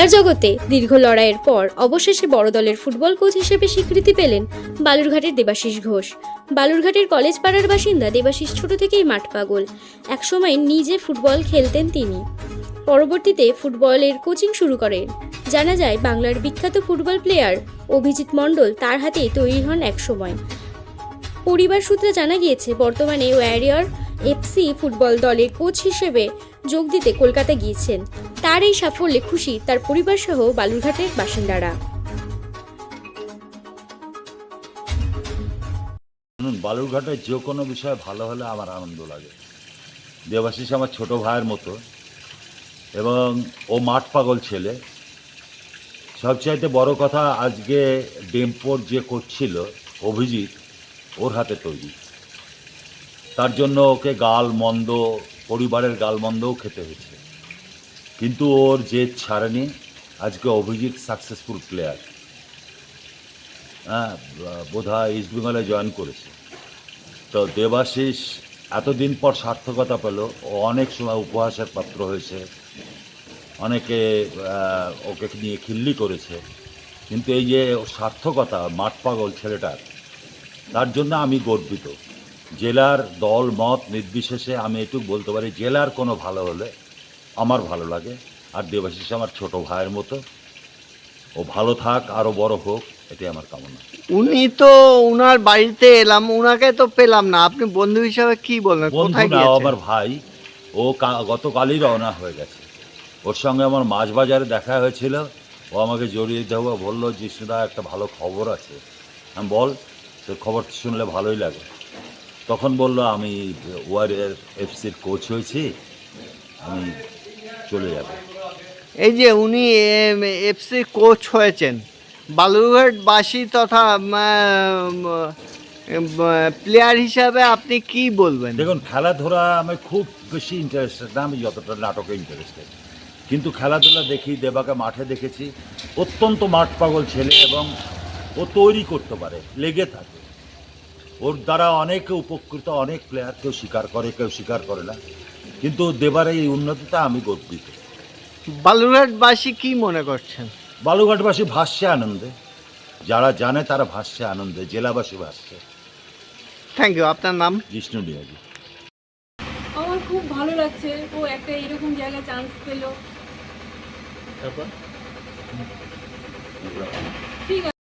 খেলার জগতে দীর্ঘ লড়াইয়ের পর অবশেষে বড় দলের ফুটবল কোচ হিসেবে স্বীকৃতি পেলেন বালুরঘাটের দেবাশিস ঘোষ। বালুরঘাটের কলেজ পাড়ার বাসিন্দা দেবাশিস ছোট থেকেই মাঠ পাগল। একসময় নিজে ফুটবল খেলতেন তিনি। পরবর্তীতে ফুটবলের কোচিং শুরু করেন। জানা যায়, বাংলার বিখ্যাত ফুটবল প্লেয়ার অভিজিৎ মণ্ডল তার হাতেই তৈরি হন একসময়। পরিবার সূত্রে জানা গিয়েছে, বর্তমানে ওয়ারিয়র এফসি ফুটবল দলের কোচ হিসেবে যোগ দিতে কলকাতা গিয়েছেন। তার এই সাফল্যে খুশি তার পরিবার সহ বালুরঘাটের বাসিন্দারা। শুনুন বালুরঘাটের যে কোনো বিষয়ে ভালো হলে আমার আনন্দ লাগে। দেবাশিস আমার ছোট ভাইয়ের মতো এবং ও মাঠ পাগল ছেলে। সবচাইতে বড় কথা আজকে ডেম্পোর যে করছিল অভিজিৎ, ওর হাতে তৈরি। তার জন্য ওকে গাল মন্দ, পরিবারের গাল মন্দও খেতে হয়েছে। কিন্তু ওর যে ছাড়েনি। আজকে অভিজিৎ সাকসেসফুল প্লেয়ার হ্যাঁ বোধ হয় ইস্ট বেঙ্গলে জয়েন করেছে। তো দেবাশিস এতদিন পর সার্থকতা পেল। ও অনেক সময় উপহাসের পাত্র হয়েছে। অনেকে ওকে নিয়ে খিল্লি করেছে। কিন্তু এই যে সার্থকতা, মাঠ পাগল ছেলেটার, তার জন্য আমি গর্বিত। জেলার দল মত নির্বিশেষে আমি এটুকু বলতে পারি জেলার কোনো ভালো হলে আমার ভালো লাগে। আর দেবাশিস আমার ছোট ভাইয়ের মতো। ও ভালো থাক আরও বড় হোক এটাই আমার কামনা। উনি তো উনার বাড়িতে এলাম উনাকে তো পেলাম না। আপনি বন্ধু হিসাবে কি বলবেন? বন্ধু না গিয়েছেন? আমার ভাই। ও কা- গতকালই রওনা হয়ে গেছে। ওর সঙ্গে আমার মাছ বাজারে দেখা হয়েছিল। ও আমাকে জড়িয়ে দেবো বলল জিষ্ণুদা একটা ভালো খবর আছে। আমি বল তো খবর শুনলে ভালোই লাগে। তখন বলল আমি ওয়ারিয়ার এফসির কোচ হয়েছি আমি চলে যাব। এই যে উনি এফসি কোচ হয়েছেন বালুরঘাটবাসী তথা প্লেয়ার হিসাবে আপনি কি বলবেন? দেখুন খেলাধুলা আমি খুব বেশি ইন্টারেস্টেড না আমি যতটা নাটকে ইন্টারেস্টেড কিন্তু খেলাধুলা দেখি দেবাকে মাঠে দেখেছি অত্যন্ত মাঠ পাগল ছেলে এবং ও তৈরি করতে পারে লেগে থাকে। ওর দ্বারা অনেকে উপকৃত অনেক প্লেয়ার কেউ স্বীকার করে কেউ স্বীকার করে না। কিন্তু দেবার এই উন্নতিটা আমি গর্বিত বালুঘাটবাসী কি মনে করছেন? বালুঘাটবাসী ভাসছে আনন্দে। যারা জানে তারা ভাসছে আনন্দে জেলাবাসী ভাসছে থ্যাংক ইউ আপনার নাম? জিষ্ণু নিয়োগী আমার খুব ভালো লাগছে ও একটা এরকম জায়গায় চান্স পেল। ঠিক আছে।